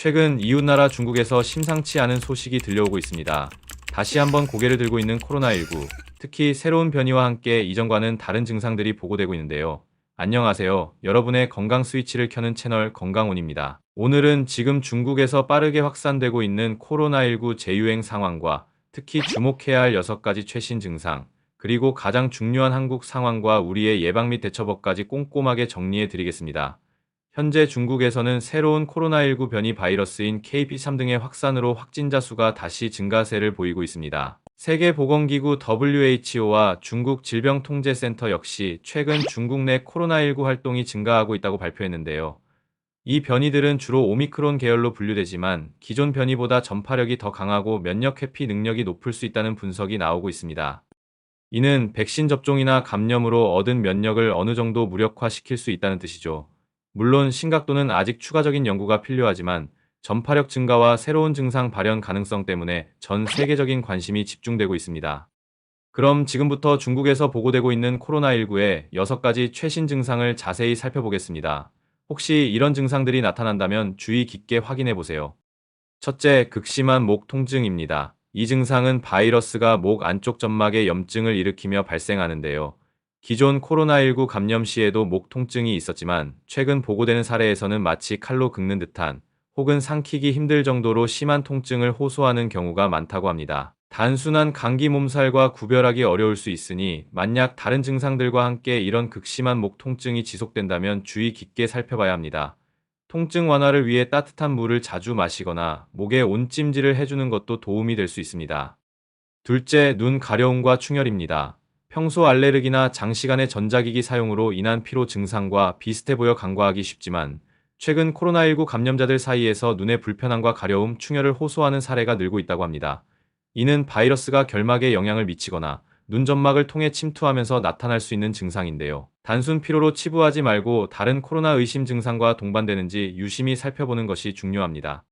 최근 이웃나라 중국에서 심상치 않은 소식이 들려오고 있습니다. 다시 한번 고개를 들고 있는 코로나19. 특히 새로운 변이와 함께 이전과는 다른 증상들이 보고되고 있는데요. 안녕하세요. 여러분의 건강 스위치를 켜는 채널 건강온입니다. 오늘은 지금 중국에서 빠르게 확산되고 있는 코로나19 재유행 상황과 특히 주목해야 할 6가지 최신 증상, 그리고 가장 중요한 한국 상황과 우리의 예방 및 대처법까지 꼼꼼하게 정리해 드리겠습니다. 현재 중국에서는 새로운 코로나19 변이 바이러스인 KP3 등의 확산으로 확진자 수가 다시 증가세를 보이고 있습니다. 세계보건기구 WHO와 중국 질병통제센터 역시 최근 중국 내 코로나19 활동이 증가하고 있다고 발표했는데요. 이 변이들은 주로 오미크론 계열로 분류되지만 기존 변이보다 전파력이 더 강하고 면역 회피 능력이 높을 수 있다는 분석이 나오고 있습니다. 이는 백신 접종이나 감염으로 얻은 면역을 어느 정도 무력화시킬 수 있다는 뜻이죠. 물론 심각도는 아직 추가적인 연구가 필요하지만 전파력 증가와 새로운 증상 발현 가능성 때문에 전 세계적인 관심이 집중되고 있습니다. 그럼 지금부터 중국에서 보고되고 있는 코로나19의 6가지 최신 증상을 자세히 살펴보겠습니다. 혹시 이런 증상들이 나타난다면 주의 깊게 확인해 보세요. 첫째, 극심한 목 통증입니다. 이 증상은 바이러스가 목 안쪽 점막에 염증을 일으키며 발생하는데요. 기존 코로나19 감염 시에도 목 통증이 있었지만 최근 보고되는 사례에서는 마치 칼로 긁는 듯한 혹은 삼키기 힘들 정도로 심한 통증을 호소하는 경우가 많다고 합니다. 단순한 감기 몸살과 구별하기 어려울 수 있으니 만약 다른 증상들과 함께 이런 극심한 목 통증이 지속된다면 주의 깊게 살펴봐야 합니다. 통증 완화를 위해 따뜻한 물을 자주 마시거나 목에 온찜질을 해주는 것도 도움이 될 수 있습니다. 둘째, 눈 가려움과 충혈입니다. 평소 알레르기나 장시간의 전자기기 사용으로 인한 피로 증상과 비슷해 보여 간과하기 쉽지만 최근 코로나19 감염자들 사이에서 눈의 불편함과 가려움, 충혈을 호소하는 사례가 늘고 있다고 합니다. 이는 바이러스가 결막에 영향을 미치거나 눈 점막을 통해 침투하면서 나타날 수 있는 증상인데요. 단순 피로로 치부하지 말고 다른 코로나 의심 증상과 동반되는지 유심히 살펴보는 것이 중요합니다.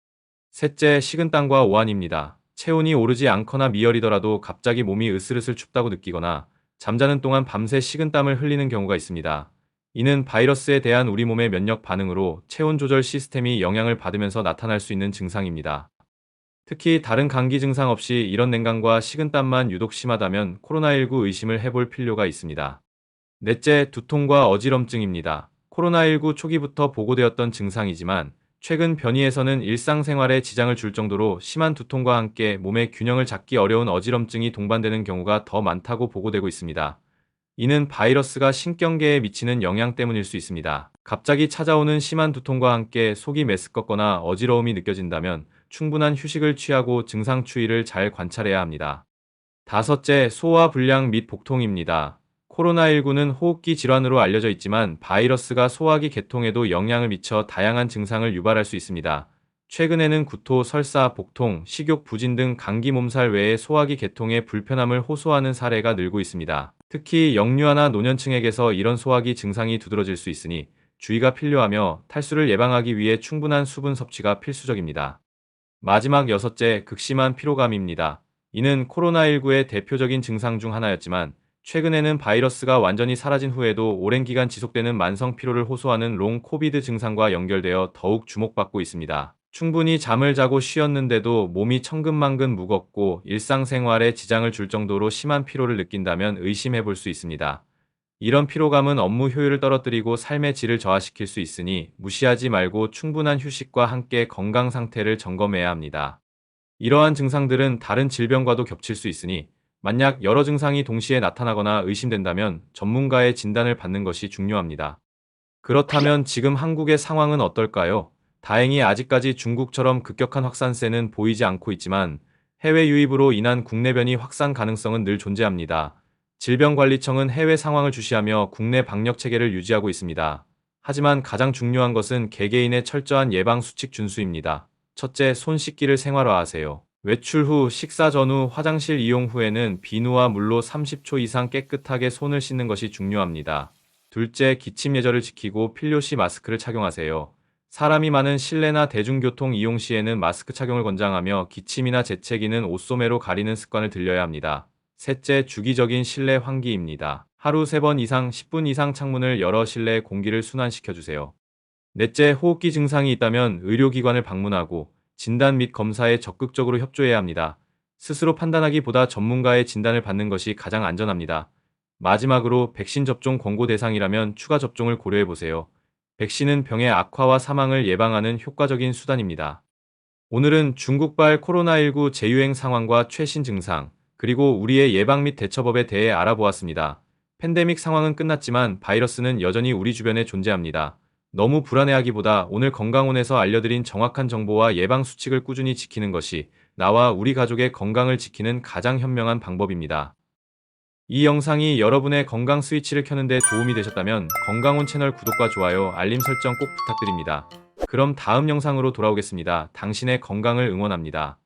셋째, 식은땀과 오한입니다. 체온이 오르지 않거나 미열이더라도 갑자기 몸이 으슬으슬 춥다고 느끼거나 잠자는 동안 밤새 식은땀을 흘리는 경우가 있습니다. 이는 바이러스에 대한 우리 몸의 면역 반응으로 체온 조절 시스템이 영향을 받으면서 나타날 수 있는 증상입니다. 특히 다른 감기 증상 없이 이런 냉감과 식은땀만 유독 심하다면 코로나19 의심을 해볼 필요가 있습니다. 넷째, 두통과 어지럼증입니다. 코로나19 초기부터 보고되었던 증상이지만 최근 변이에서는 일상생활에 지장을 줄 정도로 심한 두통과 함께 몸의 균형을 잡기 어려운 어지럼증이 동반되는 경우가 더 많다고 보고되고 있습니다. 이는 바이러스가 신경계에 미치는 영향 때문일 수 있습니다. 갑자기 찾아오는 심한 두통과 함께 속이 메스껍거나 어지러움이 느껴진다면 충분한 휴식을 취하고 증상 추이를 잘 관찰해야 합니다. 다섯째, 소화 불량 및 복통입니다. 코로나19는 호흡기 질환으로 알려져 있지만 바이러스가 소화기 계통에도 영향을 미쳐 다양한 증상을 유발할 수 있습니다. 최근에는 구토, 설사, 복통, 식욕 부진 등 감기 몸살 외에 소화기 계통의 불편함을 호소하는 사례가 늘고 있습니다. 특히 영유아나 노년층에게서 이런 소화기 증상이 두드러질 수 있으니 주의가 필요하며 탈수를 예방하기 위해 충분한 수분 섭취가 필수적입니다. 마지막 여섯째, 극심한 피로감입니다. 이는 코로나19의 대표적인 증상 중 하나였지만 최근에는 바이러스가 완전히 사라진 후에도 오랜 기간 지속되는 만성 피로를 호소하는 롱 코비드 증상과 연결되어 더욱 주목받고 있습니다. 충분히 잠을 자고 쉬었는데도 몸이 천근만근 무겁고 일상생활에 지장을 줄 정도로 심한 피로를 느낀다면 의심해 볼 수 있습니다. 이런 피로감은 업무 효율을 떨어뜨리고 삶의 질을 저하시킬 수 있으니 무시하지 말고 충분한 휴식과 함께 건강 상태를 점검해야 합니다. 이러한 증상들은 다른 질병과도 겹칠 수 있으니 만약 여러 증상이 동시에 나타나거나 의심된다면 전문가의 진단을 받는 것이 중요합니다. 그렇다면 지금 한국의 상황은 어떨까요? 다행히 아직까지 중국처럼 급격한 확산세는 보이지 않고 있지만 해외 유입으로 인한 국내 변이 확산 가능성은 늘 존재합니다. 질병관리청은 해외 상황을 주시하며 국내 방역 체계를 유지하고 있습니다. 하지만 가장 중요한 것은 개개인의 철저한 예방 수칙 준수입니다. 첫째, 손 씻기를 생활화하세요. 외출 후, 식사 전후, 화장실 이용 후에는 비누와 물로 30초 이상 깨끗하게 손을 씻는 것이 중요합니다. 둘째, 기침 예절을 지키고 필요 시 마스크를 착용하세요. 사람이 많은 실내나 대중교통 이용 시에는 마스크 착용을 권장하며 기침이나 재채기는 옷소매로 가리는 습관을 들려야 합니다. 셋째, 주기적인 실내 환기입니다. 하루 3번 이상 10분 이상 창문을 열어 실내 공기를 순환시켜 주세요. 넷째, 호흡기 증상이 있다면 의료기관을 방문하고 진단 및 검사에 적극적으로 협조해야 합니다. 스스로 판단하기보다 전문가의 진단을 받는 것이 가장 안전합니다. 마지막으로 백신 접종 권고 대상이라면 추가 접종을 고려해 보세요. 백신은 병의 악화와 사망을 예방하는 효과적인 수단입니다. 오늘은 중국발 코로나19 재유행 상황과 최신 증상, 그리고 우리의 예방 및 대처법에 대해 알아보았습니다. 팬데믹 상황은 끝났지만 바이러스는 여전히 우리 주변에 존재합니다. 너무 불안해하기보다 오늘 건강원에서 알려드린 정확한 정보와 예방 수칙을 꾸준히 지키는 것이 나와 우리 가족의 건강을 지키는 가장 현명한 방법입니다. 이 영상이 여러분의 건강 스위치를 켜는데 도움이 되셨다면 건강원 채널 구독과 좋아요, 알림 설정 꼭 부탁드립니다. 그럼 다음 영상으로 돌아오겠습니다. 당신의 건강을 응원합니다.